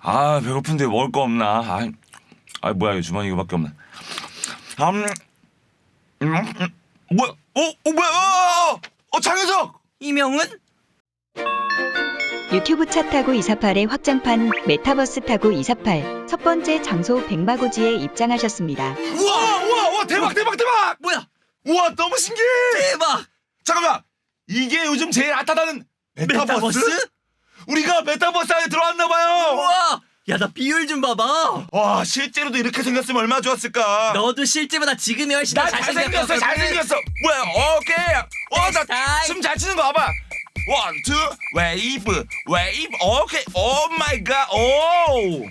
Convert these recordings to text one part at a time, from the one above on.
아 배고픈데 먹을 거 없나? 아, 아 뭐야 이거 주머니 이거밖에 없나? 음, 음, 음, 뭐야? 어, 어 뭐야? 어, 어 장혜석! 이명은? 유튜브 차 타고 248의 확장판 메타버스 타고 248 첫 번째 장소 백마고지에 입장하셨습니다. 우와, 우와, 우와 대박, 대박, 대박! 뭐야? 우와 너무 신기해! 대박! 잠깐만, 이게 요즘 제일 핫하다는 메타버스? 메타버스? 우리가 메타버스 안에 들어왔나 봐요. 우와! 야, 나 비율 좀 봐봐. 와 실제로도 이렇게 생겼으면 얼마나 좋았을까? 너도 실제보다 지금이 훨씬 나더 잘생겼어. 잘생겼어. 뭐야? 오케이. 스타일. 어나춤 잘 추는 거 봐봐. 원, 투, 웨이브, 웨이브. 오케이. 오 마이 갓. 오.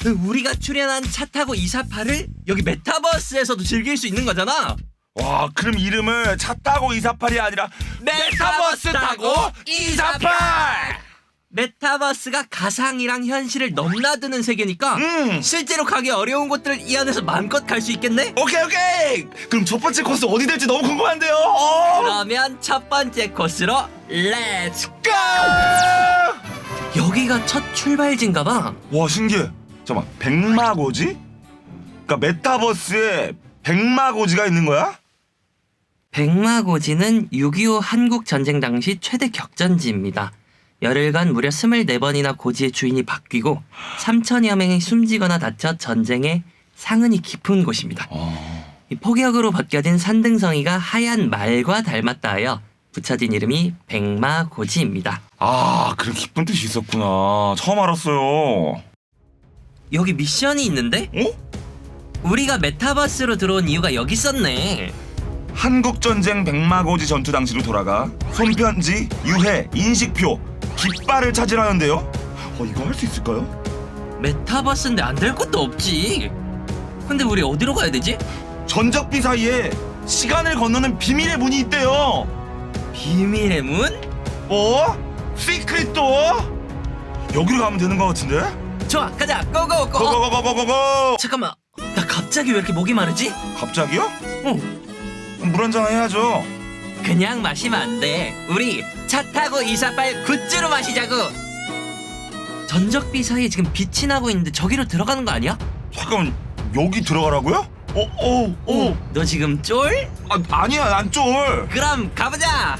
그 우리가 출연한 차 타고 248을 여기 메타버스에서도 즐길 수 있는 거잖아. 와, 그럼 이름을 차 타고 248이 아니라 메타버스 타고 248. 메타버스가 가상이랑 현실을 넘나드는 세계니까 음. 실제로 가기 어려운 곳들을 이 안에서 마음껏 갈 수 있겠네? 오케이, 오케이. 그럼 첫 번째 코스 어디 될지 너무 궁금한데요. 어. 그러면 첫 번째 코스로 렛츠 고! 여기가 첫 출발지인가 봐. 와 신기해. 잠깐 백마고지? 그러니까 메타버스에 백마고지가 있는 거야? 백마고지는 6.25 한국 전쟁 당시 최대 격전지입니다. 열흘간 무려 24번이나 고지의 주인이 바뀌고 3천여 명이 숨지거나 다쳐 전쟁에 상흔이 깊은 곳입니다. 어. 이 폭격으로 벗겨진 산등성이가 하얀 말과 닮았다 하여 붙여진 이름이 백마고지입니다. 아 그런 기쁜 뜻이 있었구나. 처음 알았어요. 여기 미션이 있는데 어? 우리가 메타버스로 들어온 이유가 여기 있었네. 한국 전쟁 백마고지 전투 당시로 돌아가 손편지, 유해, 인식표, 깃발을 찾으라는데요. 어 이거 할 수 있을까요? 메타버스인데 안 될 것도 없지. 근데 우리 어디로 가야 되지? 전적비 사이에 시간을 건너는 비밀의 문이 있대요. 비밀의 문? 어? 시크릿 도어? 여기로 가면 되는 것 같은데? 좋아, 가자. 고고고. 고고고고고고! 잠깐만. 나 갑자기 왜 이렇게 목이 마르지? 갑자기요? 어. 물 한잔 해야죠. 그냥 마시면 안 돼. 우리 차 타고 248 굿즈로 마시자고. 전적비 사이에 지금 빛이 나고 있는데 저기로 들어가는 거 아니야? 잠깐만 여기 들어가라고요? 어, 어, 어. 너 지금 쫄? 아, 아니야 난 쫄. 그럼 가보자.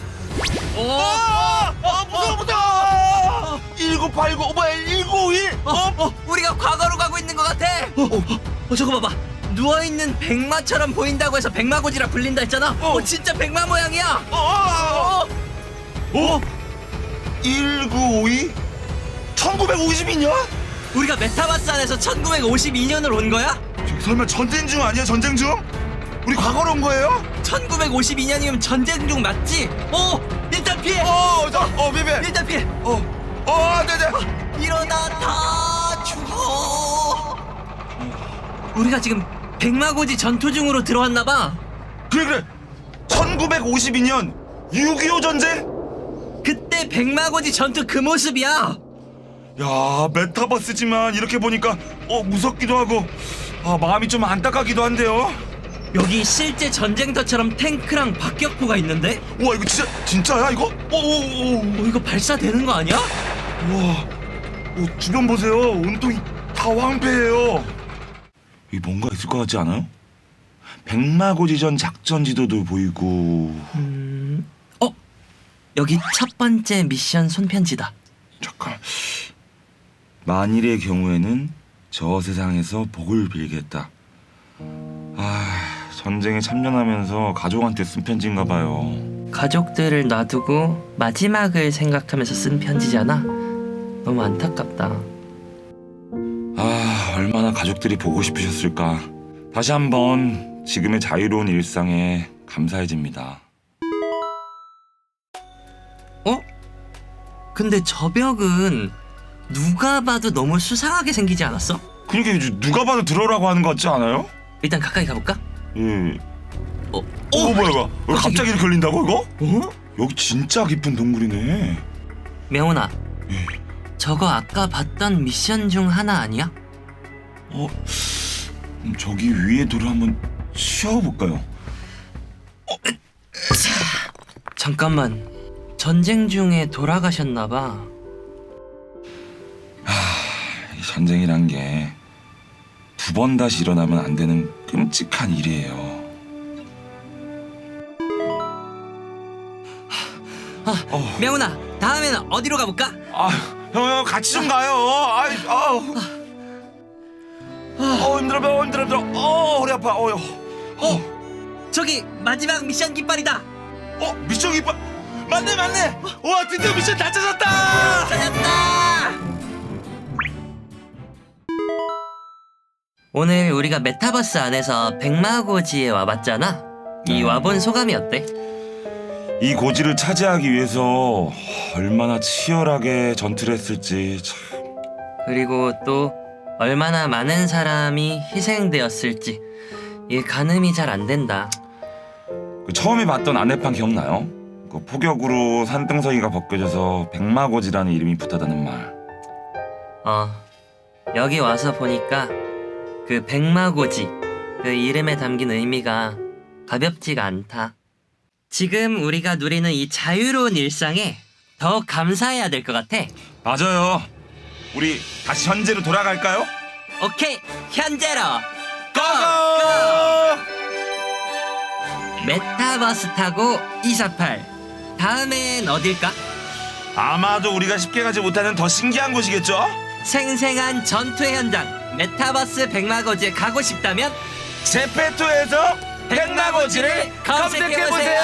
오. 아, 아 무서워 무서워. 1989 뭐야 1951? 어, 어, 우리가 과거로 가고 있는 것 같아. 어, 어, 어, 저거 봐봐. 누워 있는 백마처럼 보인다고 해서 백마고지라 불린다 했잖아. 어, 어. 진짜 백마 모양이야. 어, 어, 어. 어? 1952? 1952년? 우리가 메타버스 안에서 1952년을 온 거야? 설마 전쟁 중 아니야 전쟁 중? 우리 과거로 온 거예요? 1952년이면 전쟁 중 맞지? 어, 일단 피해. 어, 저, 어, 비비. 일단 피해. 어, 어, 네네. 일어나 다 죽어. 우리가 지금 백마고지 전투 중으로 들어왔나 봐. 그래 그래. 1952년 6.25 전쟁? 그때 백마고지 전투 그 모습이야. 야 메타버스지만 이렇게 보니까 어 무섭기도 하고 아 마음이 좀 안타깝기도 한데요. 여기 실제 전쟁터처럼 탱크랑 박격포가 있는데? 와 이거 진짜 진짜야 이거? 오오오 어, 이거 발사되는 거 아니야? 와 어, 주변 보세요 온통이 다 황폐해요. 이 뭔가 있을 것 같지 않아요? 백마고지전 작전 지도도 보이고 음, 어? 여기 첫 번째 미션 손편지다. 잠깐 만일의 경우에는 저 세상에서 복을 빌겠다. 아 전쟁에 참전하면서 가족한테 쓴 편지인가 봐요. 가족들을 놔두고 마지막을 생각하면서 쓴 편지잖아. 너무 안타깝다. 아 얼마나 가족들이 보고 싶으셨을까. 다시 한번 지금의 자유로운 일상에 감사해집니다. 근데 저 벽은 누가 봐도 너무 수상하게 생기지 않았어? 그러니까 이제 누가 봐도 들어오라고 하는 것 같지 않아요? 일단 가까이 가볼까? 예. 어? 어 뭐야 이거? 왜 갑자기- 이렇게 걸린다고 이거? 어? 여기 진짜 깊은 동굴이네. 명훈아, 예. 저거 아까 봤던 미션 중 하나 아니야? 어 음, 저기 위에 돌을 한번 치워볼까요? 잠깐만, 전쟁 중에 돌아가셨나 봐. 이 전쟁이란 게 두 번 다시 일어나면 안 되는 끔찍한 일이에요. 어, 명훈아, 다음에는 어디로 가볼까? 아, 형, 형 같이 좀 가요. 아이, 아우. 어 힘들어, 어 힘들어, 힘들어. 어 허리 아파. 어요. 어, 저기 마지막 미션 깃발이다. 어 미션 기빠. 맞네, 맞네. 와 드디어 미션 다 찾았다. 찾았다. 오늘 우리가 메타버스 안에서 백마고지에 와봤잖아. 이 네. 와본 소감이 어때? 이 고지를 차지하기 위해서 얼마나 치열하게 전투를 했을지 참. 그리고 또 얼마나 많은 사람이 희생되었을지 이게 가늠이 잘 안 된다. 그 처음에 봤던 안내판 기억나요? 그 폭격으로 산등성이가 벗겨져서 백마고지라는 이름이 붙었다는 말. 어 여기 와서 보니까 그 백마고지 그 이름에 담긴 의미가 가볍지가 않다. 지금 우리가 누리는 이 자유로운 일상에 더 감사해야 될 것 같아. 맞아요. 우리 다시 현재로 돌아갈까요? 오케이 현재로 고고! 메타버스 타고 248 다음엔 어딜까? 아마도 우리가 쉽게 가지 못하는 더 신기한 곳이겠죠? 생생한 전투의 현장 메타버스 백마고지에 가고 싶다면 제페토에서 백마고지를 검색해보세요.